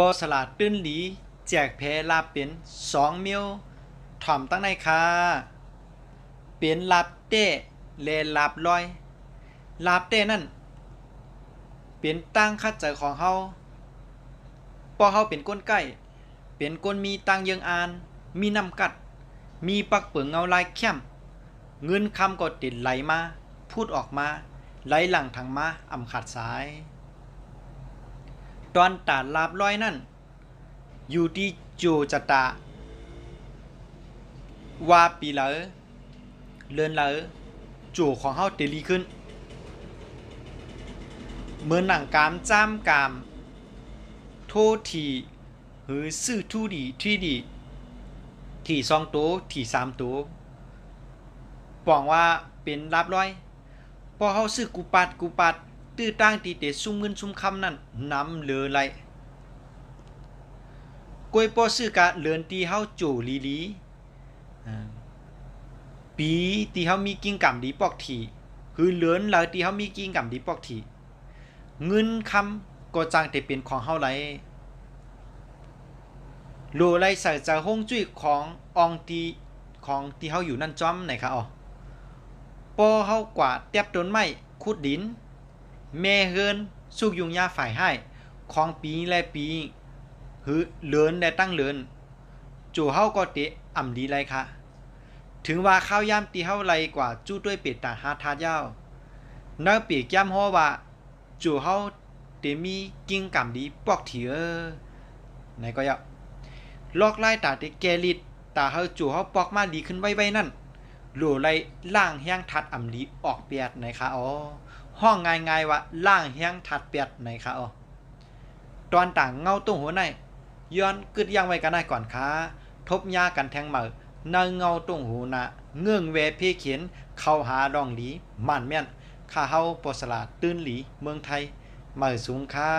ปอสลาดตื้นหลี แจกแพลาบเป็นสองเมียวถ่อมตั้งในคาเป็นลาบเต้เลลาบลอยลาบเต้นั่นเป็นตั้งคัดใจของเฮาปอเฮาเป็นก้นใกล้เป็นก้นมีตังเยิงอาน มีน้ำกัด มีปักเปิงเงาลายเข้มเงินคำก็ติดไหลมา พูดออกมา ไหลหลังทางมาอ่ำขาดสาย ตอนตาดลาบลอยนั่น อยู่ที่โจจตาว่าปีเหลอเลินเหลอจูของเฮาเตลีขึ้น เหมือนหนังกามจ้ามกาม โทษทีหรือซื่อทูดีที่ดี ที่สองตัวที่สามตัวปองว่าเป็นลาบร้อยพอเฮาซื้อกูปัดกูปัด ตื้อตั้งตีเตะซุ่มเงินซุ่มคำนั่นนำเหลือไหลกวยปอซื้อกะเลือนตีเฮาโจลีลีปีตีเฮามีกิ่งก่ำดีปอกทีคือเหลือนหลายตีเฮามีกิ่งก่ำดีปอกทีเงินคำก็จังแต่เป็นของเฮาไหลโลไลใส่จะห้องจุ้ยของอองตีของที่เฮาอยู่นั่นจ้อมไหนคะอ๋อปอเฮากว่าเตียบต้นไม้ขุดดิน แม่เฮือนสุกยุงยาฝ่ายให้ของปีและปีหือเลินได้ตั้งเลินจู่เฮาก็เตะอ่ำดีไรคะถึงว่าข้าวยามตีเฮาไรกว่าจู้ด้วยเป็ดตาหาทาดยานื้อปีกย่ำฮอว่าจู่เฮาเตมีกิ้งกำดีปอกถีเออไหนก็ยะลอกไล่ตาเตแกลิดตาเฮาจู่เฮาปอกมาดีขึ้นไว้ๆนั่นหลัวไล่ล่างแห้งทัดอ่ำดีออกเปียดไหนคะอ๋อ ห้องง่ายๆว่าล่างเฮียงถัดเปียดไหนคะอ๋อตอนต่างเงาตุ้งหัวในย้อนกึดย่างไว้กันได้ก่อนค่ะทบยากันแทงเหมือนาเงาตุ้งหูนะเงื่องเวเพเขียนเข้าหาดองหลีมันแม่นข้าเฮาปสลาดตื้นหลีเมืองไทยเหมือสูงค่ะ